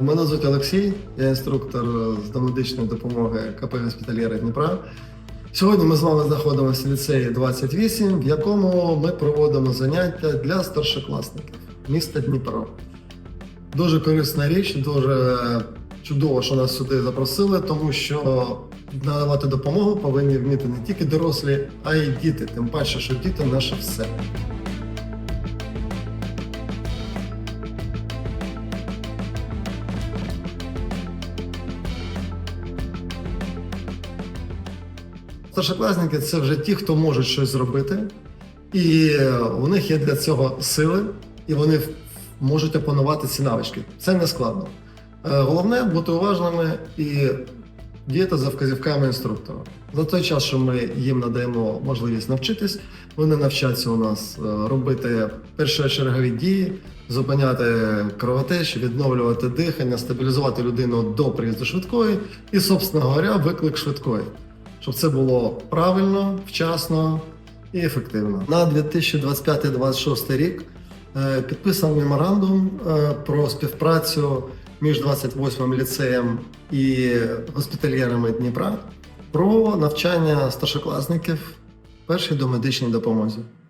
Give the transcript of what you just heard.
Мене звуть Олексій, я інструктор з домедичної допомоги КП «Госпітальєри Дніпра. Сьогодні ми з вами знаходимося в ліцеї 28, в якому ми проводимо заняття для старшокласників міста Дніпро. Дуже корисна річ, дуже чудово, що нас сюди запросили, тому що надавати допомогу повинні вміти не тільки дорослі, а й діти. Тим паче, що діти наше все. Старшокласники це вже ті, хто можуть щось зробити, і у них є для цього сили, і вони можуть опанувати ці навички. Це не складно. Е, Головне бути уважними і діяти за вказівками інструктора. За той час, що ми їм надаємо можливість навчитись, вони навчаться у нас е, робити першочергові дії, зупиняти кровотечу, відновлювати дихання, стабілізувати людину до приїзду швидкої і, собственно говоря, виклик швидкої щоб це було правильно, вчасно і ефективно. На 2025-2026 рік е, підписав меморандум е, про співпрацю між 28 ліцеєм і госпітальєрами Дніпра про навчання старшокласників першій домедичній допомозі.